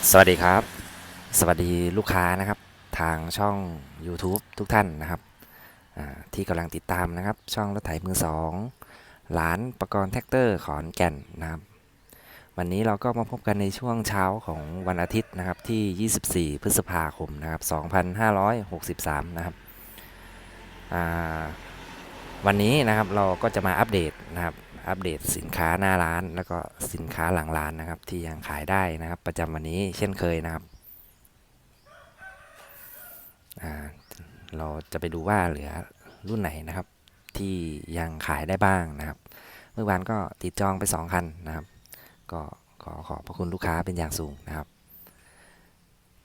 สวัสดีครับ สวัสดีลูกค้านะครับ ทางช่อง YouTube ทุกท่านนะครับที่กำลังติดตามนะครับ ช่องรถไถมือสองหลานประกรณ์แท็กเตอร์ขอนแก่นนะครับ วันนี้เราก็มาพบกันในช่วงเช้าของวันอาทิตย์นะครับที่ 24 พฤษภาคมนะครับ 2563 นะครับวันนี้นะครับเราก็จะมาอัปเดตนะครับ อัปเดตสินค้าหน้าร้าน แล้วก็สินค้าหลังร้านนะครับ ที่ยังขายได้นะครับ ประจำวันนี้เช่นเคยนะครับเราจะไปดูว่าเหลือรุ่นไหนนะครับ ที่ยังขายได้บ้างนะครับ เมื่อวานก็ติดจองไป 2 คันนะครับ ก็ขอขอบพระคุณลูกค้าเป็นอย่างสูงนะครับ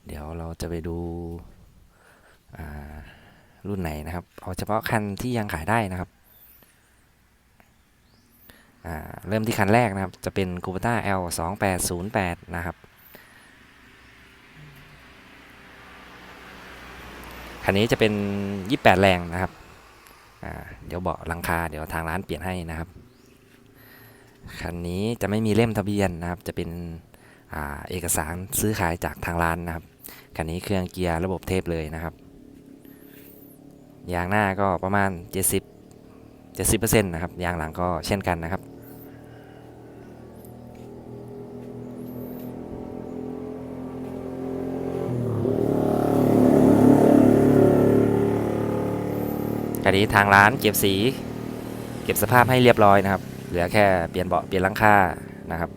เดี๋ยวเราจะไปดูรุ่นไหนนะครับ เอาเฉพาะคันที่ยังขายได้นะครับ เริ่มที่คันแรกนะครับ จะเป็น c u b a t a L 2 8 0 8นะครับ คันนี้จะเป็น 28 แรงนะครับ เดี๋ยวเบาะหลังคา เดี๋ยวทางร้านเปลี่ยนให้นะครับ คันนี้จะไม่มีเล่มทะเบียนนะครับ จะเป็นอเอกสารซื้อขายจากทางร้านนะครับ คันนี้เครื่องเกียร์ระบบเทปเลยนะครับ ยางหน้าก็ประมาณ 70 70%นะครับ ยางหลังก็เช่นกันนะครับ คันนี้ทางร้านเก็บสี เก็บสภาพให้เรียบร้อยนะครับ เหลือแค่เปลี่ยนเบาะเปลี่ยนลังคานะครับ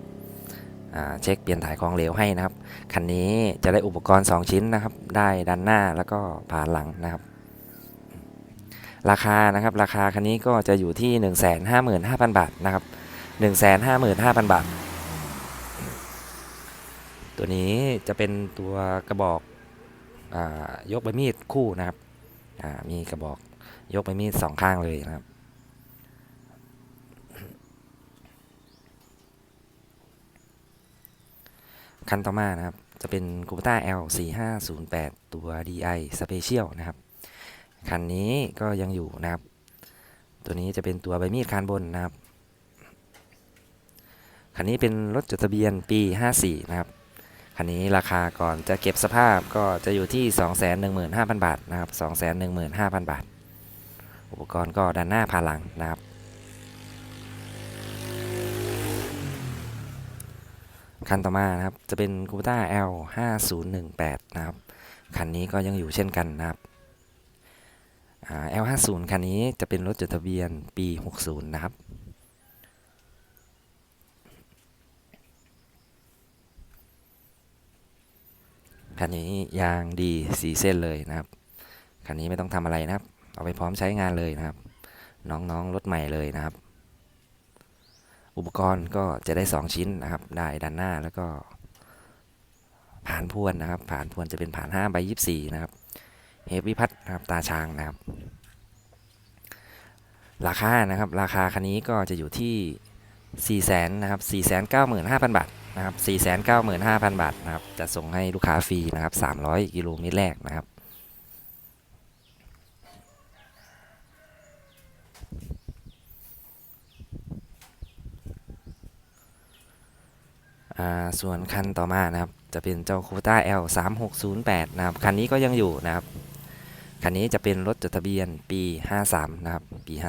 เช็คเปลี่ยนถ่ายของเหลวให้นะครับ คันนี้จะได้อุปกรณ์ 2 ชิ้นนะครับ ได้ด้านหน้าแล้วก็ผ่านหลังนะครับ ราคานะครับ ราคาคันนี้ก็จะอยู่ที่ 155,000 บาทนะครับ 155,000 บาท ตัวนี้จะเป็นตัวกระบอกอยกใบมีดคู่นะครับมีกระบอก ยกใบมีดสองข้างเลยนะครับ คันต่อมานะครับ จะเป็น c u b a t a L 4508ตัว DI Special นะครับ คันนี้ก็ยังอยู่นะครับ ตัวนี้จะเป็นตัวใบมีดคานบนนะครับ คันนี้เป็นรถจดทะเบียนปี 54 นะครับคันนี้ราคาก่อนจะเก็บสภาพก็จะอยู่ที่ 215,000 บาทนะครับ 215,000 บาท อุปกรณ์ก็ด้านหน้าผ่านหลังนะครับ คันต่อมานะครับจะเป็น c u b a t a L 5018นะครับ คันนี้ก็ยังอยู่เช่นกันนะครับอ่า L 50คันนี้จะเป็นรถจดทะเบียนปี 60 นะครับคันนี้ยางดีสีเส้นเลยนะครับ คันนี้ไม่ต้องทำอะไรนะครับ เอาไปพร้อมใช้งานเลยนะครับ น้องๆรถใหม่เลยนะครับ อุปกรณ์ก็จะได้ 2 ชิ้นนะครับ ได้ด้านหน้าแล้วก็ผ่านพวนนะครับ ผ่านพวนจะเป็นผ่าน5ใบ24 นะครับเฮฟวิพัฒนะครับตาช้างนะครับ ราคานะครับ ราคาคันนี้ก็จะอยู่ที่ 4 0 0 0 0นะครับ495,000 บาทนะครับ495,000 บาทนะครับจะส่งให้ลูกค้าฟรีนะครับ300 กิโลเมตรแรกนะครับ ส่วนคันต่อมานะครับ จะเป็นเจ้า c o t a L 3608นะครับ คันนี้ก็ยังอยู่นะครับ คันนี้จะเป็นรถจดทะเบียนปี 53 นะครับ ปี 53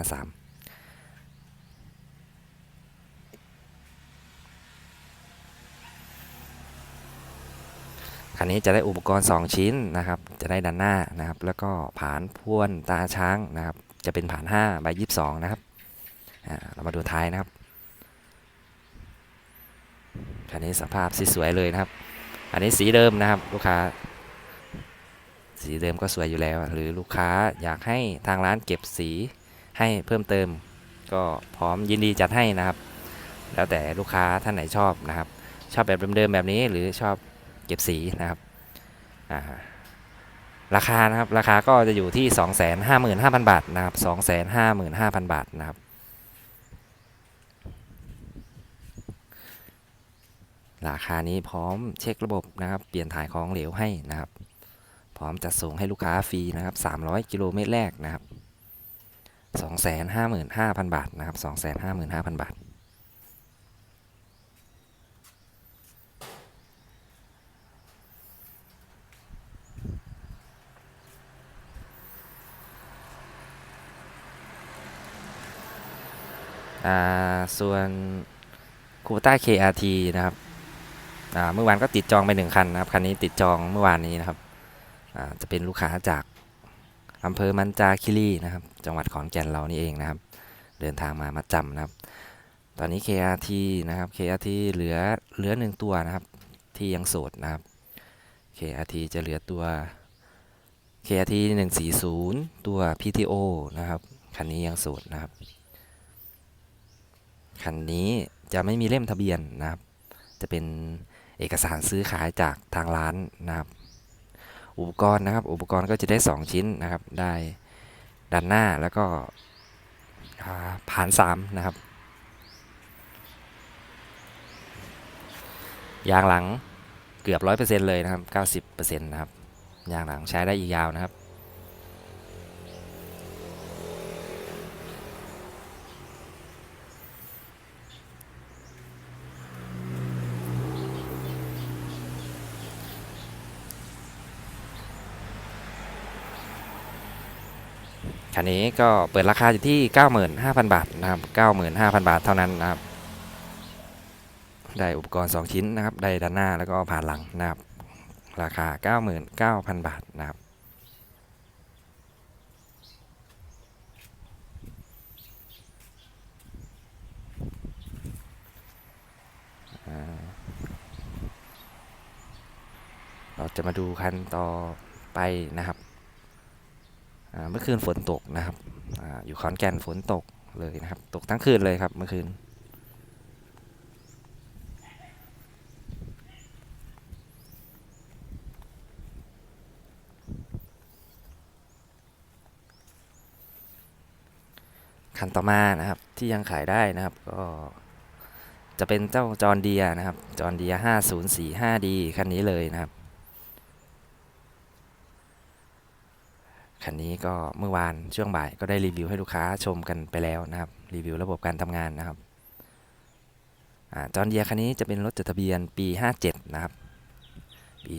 คันนี้จะได้อุปกรณ์ 2 ชิ้นนะครับ จะได้ด้านหน้านะครับ แล้วก็ผานพ่วนตาช้างนะครับ จะเป็นผาน5ใบ22 นะครับ เรามาดูท้ายนะครับ คันนี้สภาพสวยเลยนะครับ อันนี้สีเดิมนะครับลูกค้า สีเดิมก็สวยอยู่แล้ว หรือลูกค้าอยากให้ทางร้านเก็บสีให้เพิ่มเติม ก็พร้อมยินดีจัดให้นะครับ แล้วแต่ลูกค้าท่านไหนชอบนะครับ ชอบแบบเดิมๆแบบนี้หรือชอบเก็บสีนะครับาราคานะครับราคาก็จะอยู่ที่ 255,000 บาทนะครับ255,000 บาทนะครับ ราคานี้พร้อมเช็คระบบนะครับ เปลี่ยนถ่ายของเหลวให้นะครับ พร้อมจัดส่งให้ลูกค้าฟรีนะครับ 300 กิโลเมตรแรกนะครับ255,000 บาทนะครับ255,000 บาทส่วนคูต้า KRT นะครับ เมื่อวานก็ติดจองไปหนึ่งคันนะครับคันนี้ติดจองเมื่อวานนี้นะครับจะเป็นลูกค้าจากอำเภอมันจาคิรีนะครับ จังหวัดขอนแก่นเรานี่เองนะครับ เดินทางมามาจำนะครับ ตอนนี้ KRT นะครับ KRT เหลือเหลือหนึ่งตัวนะครับ ที่ยังโสดนะครับ KRT จะเหลือตัว KRT 140 ตัว PTO นะครับคันนี้ยังโสดนะครับคันนี้จะไม่มีเล่มทะเบียนนะครับ จะเป็น เอกสารซื้อขายจากทางร้านนะครับ อุปกรณ์นะครับ อุปกรณ์ก็จะได้ 2 ชิ้นนะครับ ได้ด้านหน้าแล้วก็อ่าผ่าน3นะครับ ยางหลังเกือบ 100%เลยนะครับ 90%นะครับ ยางหลังใช้ได้อีกยาวนะครับ คันนี้ก็เปิดราคาอยู่ที่ 95,000 บาทนะครับ 95,000 บาทเท่านั้นนะครับ ได้อุปกรณ์ 2 ชิ้นนะครับ ได้ด้านหน้าแล้วก็ผ่านหลังนะครับ ราคา 99,000 บาทนะครับเราจะมาดูคันต่อไปนะครับ เมื่อคืนฝนตกนะครับออยู่ขอนแก่นฝนตกเลยนะครับ ตกทั้งคืนเลยครับเมื่อคืน คันต่อมานะครับที่ยังขายได้นะครับก็จะเป็นเจ้าจอร์นเดียนะครับจอร์นเดีย 5045D คันนี้เลยนะครับ คันนี้ก็เมื่อวานช่วงบ่ายก็ได้รีวิวให้ลูกค้าชมกันไปแล้วนะครับ รีวิวระบบการทำงานนะครับจอนเดียคันนี้จะเป็นรถจดทะเบียนปี 57 นะครับ ปี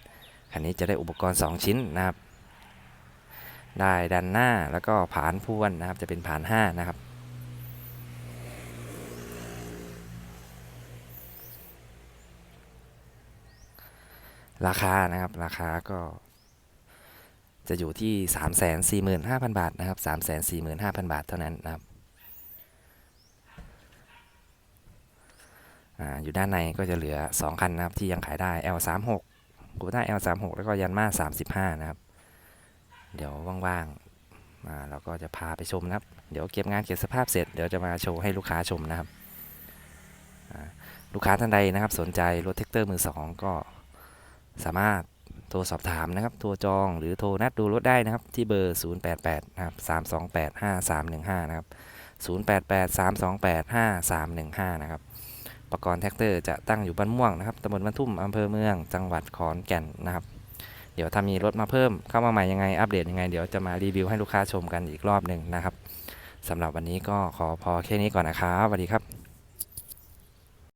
57 คันนี้จะได้อุปกรณ์ 2 ชิ้นนะครับ ได้ด้านหน้าแล้วก็ผานพ่วนนะครับ จะเป็นผาน 5 นะครับ ราคานะครับ ราคาก็ จะอยู่ที่ 345,000 บาทนะครับ 345,000 บาทเท่านั้นนะครับออยู่ด้านในก็จะเหลือ 2 คันนะครับ ที่ยังขายได้ L36 กูต้า L36 แล้วก็ยันมา 35 นะครับ เดี๋ยวว่างๆเราก็จะพาไปชมนะครับ เดี๋ยวเก็บงานเก็บสภาพเสร็จ เดี๋ยวจะมาโชว์ให้ลูกค้าชมนะครับ ลูกค้าท่านใดนะครับ สนใจรถแท็กเตอร์มือสองก็สามารถ โทรสอบถามนะครับ โทรจองหรือโทรนัดดูรถได้นะครับ ที่เบอร์ 088นะครับ328 5315 นะครับ 088 328 5315 นะครับประกรณ์แท็กเตอร์จะตั้งอยู่บ้านม่วงนะครับตำบลบ้านทุ่มอำเภอเมือง จังหวัดขอนแก่นนะครับ เดี๋ยวถ้ามีรถมาเพิ่มเข้ามาใหม่ยังไง อัปเดตยังไง เดี๋ยวจะมารีวิวให้ลูกค้าชมกันอีกรอบหนึ่งนะครับสำหรับวันนี้ก็ขอพอแค่นี้ก่อนนะครับสวัสดีครับ